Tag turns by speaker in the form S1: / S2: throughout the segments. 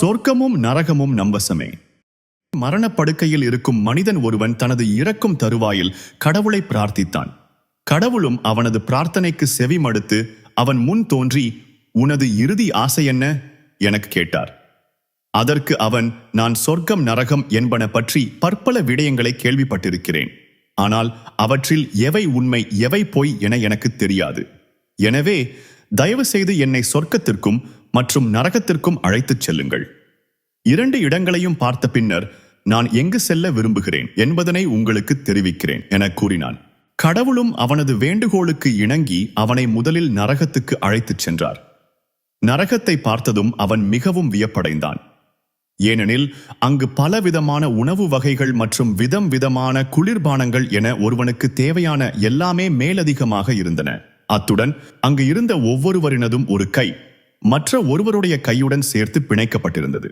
S1: சொர்க்கமும் நரகமும் நம்பசமே. மரணப்படுக்கையில் இருக்கும் மனிதன் ஒருவன் தனது இறக்கும் தருவாயில் கடவுளை பிரார்த்தித்தான். கடவுளும் அவனது பிரார்த்தனைக்கு செவிமடுத்து அவன் முன் தோன்றி உனது இறுதி ஆசை என்ன? எனக்கு கேட்டார். அதற்கு அவன் நான் சொர்க்கம் நரகம் என்பன பற்றி பற்பல விடயங்களை கேள்விப்பட்டிருக்கிறேன். ஆனால் அவற்றில் எவை உண்மை எவை பொய் என எனக்கு தெரியாது. எனவே தயவு செய்து என்னை சொர்க்கத்திற்கும் மற்றும் நரகத்திற்கும் அழைத்துச் செல்லுங்கள். இரண்டு இடங்களையும் பார்த்த பின்னர் நான் எங்கு செல்ல விரும்புகிறேன் என்பதனை உங்களுக்கு தெரிவிக்கிறேன் என கூறினான். கடவுளும் அவனது வேண்டுகோளுக்கு இணங்கி அவனை முதலில் நரகத்துக்கு அழைத்துச் சென்றார். நரகத்தை பார்த்ததும் அவன் மிகவும் வியப்படைந்தான். ஏனெனில் அங்கு பலவிதமான உணவு வகைகள் மற்றும் விதம் விதமான குளிர்பானங்கள் என ஒருவனுக்கு தேவையான எல்லாமே மேலதிகமாக இருந்தன. அத்துடன் அங்கு இருந்த ஒவ்வொருவரினதும் ஒரு கை. மற்ற ஒருவருடைய கையுடன் சேர்த்து பிணைக்கப்பட்டிருந்தது.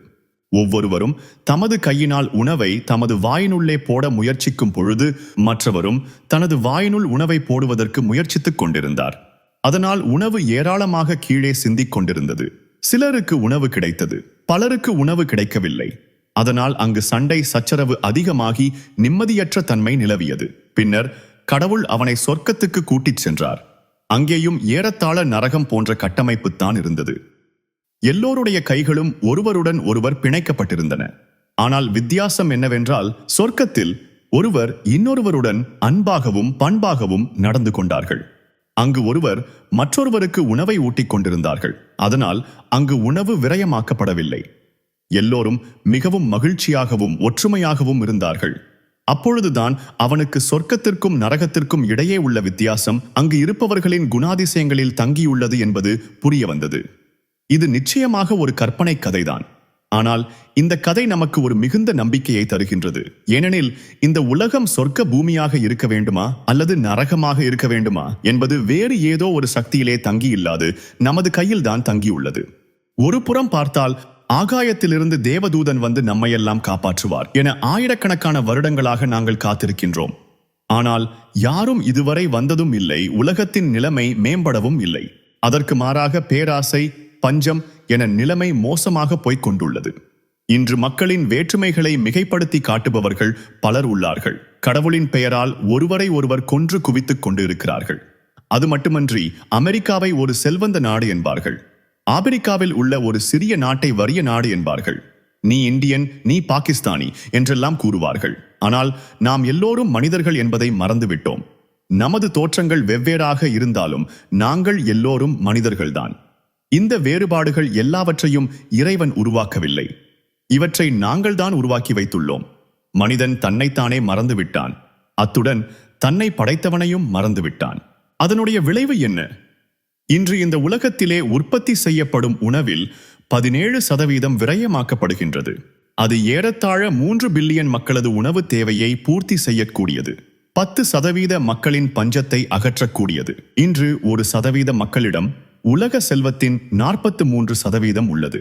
S1: ஒவ்வொருவரும் தமது கையினால் உணவை தமது வாயினுள்ளே போட முயற்சிக்கும் பொழுது மற்றவரும் தனது வாயினுள் உணவை போடுவதற்கு முயற்சித்துக் கொண்டிருந்தார். அதனால் உணவு ஏராளமாக கீழே சிந்திக் கொண்டிருந்தது. சிலருக்கு உணவு கிடைத்தது பலருக்கு உணவு கிடைக்கவில்லை. அதனால் அங்கு சண்டை சச்சரவு அதிகமாகி நிம்மதியற்ற தன்மை நிலவியது. பின்னர் கடவுள் அவனை சொர்க்கத்துக்கு கூட்டிச் சென்றார். அங்கேயும் ஏறத்தாழ நரகம் போன்ற கட்டமைப்புத்தான் இருந்தது. எல்லோருடைய கைகளும் ஒருவருடன் ஒருவர் பிணைக்கப்பட்டிருந்தன. ஆனால் வித்தியாசம் என்னவென்றால் சொர்க்கத்தில் ஒருவர் இன்னொருவருடன் அன்பாகவும் பண்பாகவும் நடந்து கொண்டார்கள். அங்கு ஒருவர் மற்றொருவருக்கு உணவை ஊட்டிக் கொண்டிருந்தார்கள். அதனால் அங்கு உணவு விரயமாக்கப்படவில்லை. எல்லோரும் மிகவும் மகிழ்ச்சியாகவும் ஒற்றுமையாகவும் இருந்தார்கள். அப்பொழுதுதான் அவனுக்கு சொர்க்கத்திற்கும் நரகத்திற்கும் இடையே உள்ள வித்தியாசம் அங்கு இருப்பவர்களின் குணாதிசயங்களில் தங்கியுள்ளது என்பது புரிய வந்தது. இது நிச்சயமாக ஒரு கற்பனை கதைதான். ஆனால் இந்த கதை நமக்கு ஒரு மிகுந்த நம்பிக்கையை தருகின்றது. ஏனெனில் இந்த உலகம் சொர்க்க பூமியாக இருக்க வேண்டுமா? அல்லது நரகமாக இருக்க வேண்டுமா? என்பது வேறு ஏதோ ஒரு சக்தியிலே தங்கியில்லாது நமது கையில்தான் தங்கியுள்ளது. ஒரு புறம் பார்த்தால் ஆகாயத்திலிருந்து தேவதூதன் வந்து நம்மையெல்லாம் காப்பாற்றுவார் என ஆயிரக்கணக்கான வருடங்களாக நாங்கள் காத்திருக்கின்றோம். ஆனால் யாரும் இதுவரை வந்ததும் இல்லை உலகத்தின் நிலைமை மேம்படவும் இல்லை. அதற்கு மாறாக பேராசை பஞ்சம் என நிலைமை மோசமாக போய்க் கொண்டுள்ளது இன்று மக்களின் வேற்றுமைகளை மிகைப்படுத்தி காட்டுபவர்கள் பலர் உள்ளார்கள். கடவுளின் பெயரால் ஒருவரை ஒருவர் கொன்று குவித்துக் கொண்டு இருக்கிறார்கள் அது மட்டுமன்றி அமெரிக்காவை ஒரு செல்வந்த நாடு என்பார்கள். ஆப்பிரிக்காவில் உள்ள ஒரு சிறிய நாட்டை வறிய நாடு என்பார்கள். நீ இந்தியன் நீ பாகிஸ்தானி என்றெல்லாம் கூறுவார்கள். ஆனால் நாம் எல்லோரும் மனிதர்கள் என்பதை மறந்துவிட்டோம். நமது தோற்றங்கள் வெவ்வேறாக இருந்தாலும் நாங்கள் எல்லோரும் மனிதர்கள்தான். இந்த வேறுபாடுகள் எல்லாவற்றையும் இறைவன் உருவாக்கவில்லை. இவற்றை நாங்கள்தான் உருவாக்கி வைத்துள்ளோம். மனிதன் தன்னைத்தானே மறந்துவிட்டான். அத்துடன் தன்னை படைத்தவனையும் மறந்துவிட்டான். அதனுடைய விளைவு என்ன? இன்று இந்த உலகத்திலே உற்பத்தி செய்யப்படும் உணவில் பதினேழு சதவீதம் விரயமாக்கப்படுகின்றது. அது ஏறத்தாழ மூன்று பில்லியன் மக்களது உணவு தேவையை பூர்த்தி செய்யக்கூடியது. பத்து சதவீத மக்களின் பஞ்சத்தை அகற்றக்கூடியது. இன்று ஒரு சதவீத மக்களிடம் உலக செல்வத்தின் நாற்பத்து மூன்று சதவீதம் உள்ளது.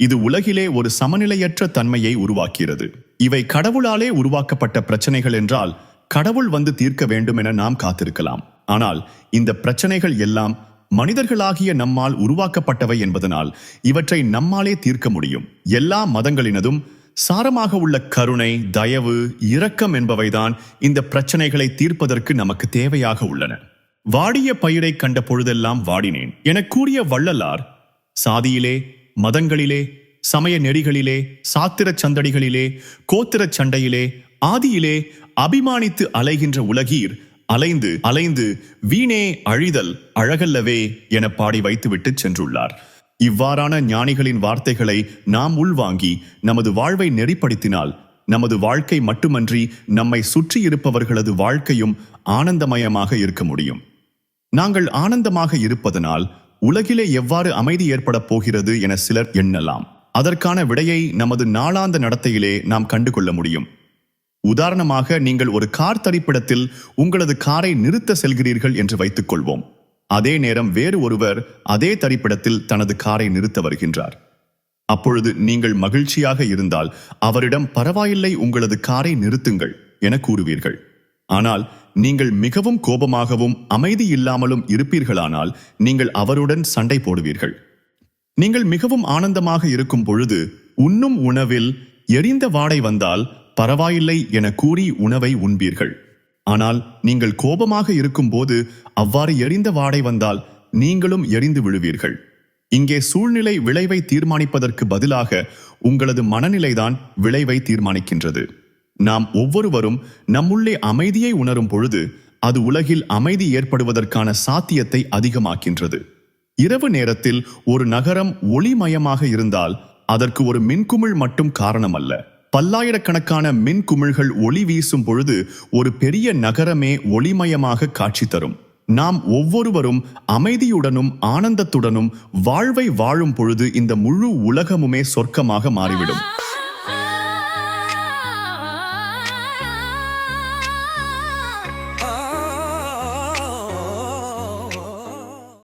S1: இது உலகிலே ஒரு சமநிலையற்ற தன்மையை உருவாக்கிறது இவை கடவுளாலே உருவாக்கப்பட்ட பிரச்சனைகள் என்றால் கடவுள் வந்து தீர்க்க வேண்டும் என நாம் காத்திருக்கலாம். ஆனால் இந்த பிரச்சனைகள் எல்லாம் மனிதர்களாகிய நம்மால் உருவாக்கப்பட்டவை என்பதனால் இவற்றை நம்மாலே தீர்க்க முடியும். எல்லா மதங்களினதும் சாரமாக உள்ள கருணை தயவு இரக்கம் என்பவைதான் இந்த பிரச்சனைகளை தீர்ப்பதற்கு நமக்கு தேவையாக உள்ளன. வாடிய பயிரை கண்ட பொழுதெல்லாம் வாடினேன். என கூறிய வள்ளலார் சாதியிலே மதங்களிலே சமய நெறிகளிலே சாத்திர சந்தடிகளிலே கோத்திரச் சண்டையிலே ஆதியிலே அபிமானித்து அலைகின்ற உலகீர் அலைந்து அலைந்து வீணே அழிதல் அழகல்லவே என பாடி வைத்துவிட்டு சென்றுள்ளார். இவ்வாறான ஞானிகளின் வார்த்தைகளை நாம் உள்வாங்கி நமது வாழ்வை நெறிப்படுத்தினால் நமது வாழ்க்கை மட்டுமன்றி நம்மை சுற்றி இருப்பவர்களது வாழ்க்கையும் ஆனந்தமயமாக இருக்க முடியும். நாங்கள் ஆனந்தமாக இருப்பதனால் உலகிலே எவ்வாறு அமைதி ஏற்படப் போகிறது என சிலர் எண்ணலாம். அதற்கான விடையை நமது நாளாந்த நடத்தையிலே நாம் கண்டுகொள்ள முடியும். உதாரணமாக நீங்கள் ஒரு கார் தரிப்பிடத்தில் உங்களது காரை நிறுத்த செல்கிறீர்கள் என்று வைத்துக் கொள்வோம் அதே நேரம் வேறு ஒருவர் அதே தரிப்பிடத்தில் தனது காரை நிறுத்த வருகின்றார். அப்பொழுது நீங்கள் மகிழ்ச்சியாக இருந்தால் அவரிடம் பரவாயில்லை உங்களது காரை நிறுத்துங்கள் என கூறுவீர்கள். ஆனால் நீங்கள் மிகவும் கோபமாகவும் அமைதி இல்லாமலும் இருப்பீர்களானால் நீங்கள் அவருடன் சண்டை போடுவீர்கள். நீங்கள் மிகவும் ஆனந்தமாக இருக்கும் பொழுது உண்ணும் உணவில் எரிந்த வாடை வந்தால் பரவாயில்லை என கூறி உணவை உண்பீர்கள். ஆனால் நீங்கள் கோபமாக இருக்கும்போது அவ்வாறு எரிந்த வாடை வந்தால் நீங்களும் எரிந்து விழுவீர்கள். இங்கே சூழ்நிலை விளைவை தீர்மானிப்பதற்கு பதிலாக உங்களது மனநிலைதான் விளைவை தீர்மானிக்கின்றது. நாம் ஒவ்வொருவரும் நம்முள்ளே அமைதியை உணரும் பொழுது அது உலகில் அமைதி ஏற்படுவதற்கான சாத்தியத்தை அதிகமாக்கின்றது. இரவு நேரத்தில் ஒரு நகரம் ஒளிமயமாக இருந்தால் அதற்கு ஒரு மின்குமிழ் மட்டும் காரணமல்ல. பல்லாயிரக்கணக்கான மின் குமிழ்கள் ஒளி வீசும் பொழுது ஒரு பெரிய நகரமே ஒளிமயமாக காட்சி தரும். நாம் ஒவ்வொருவரும் அமைதியுடனும் ஆனந்தத்துடனும் வாழ்வை வாழும் பொழுது இந்த முழு உலகமுமே சொர்க்கமாக மாறிவிடும்.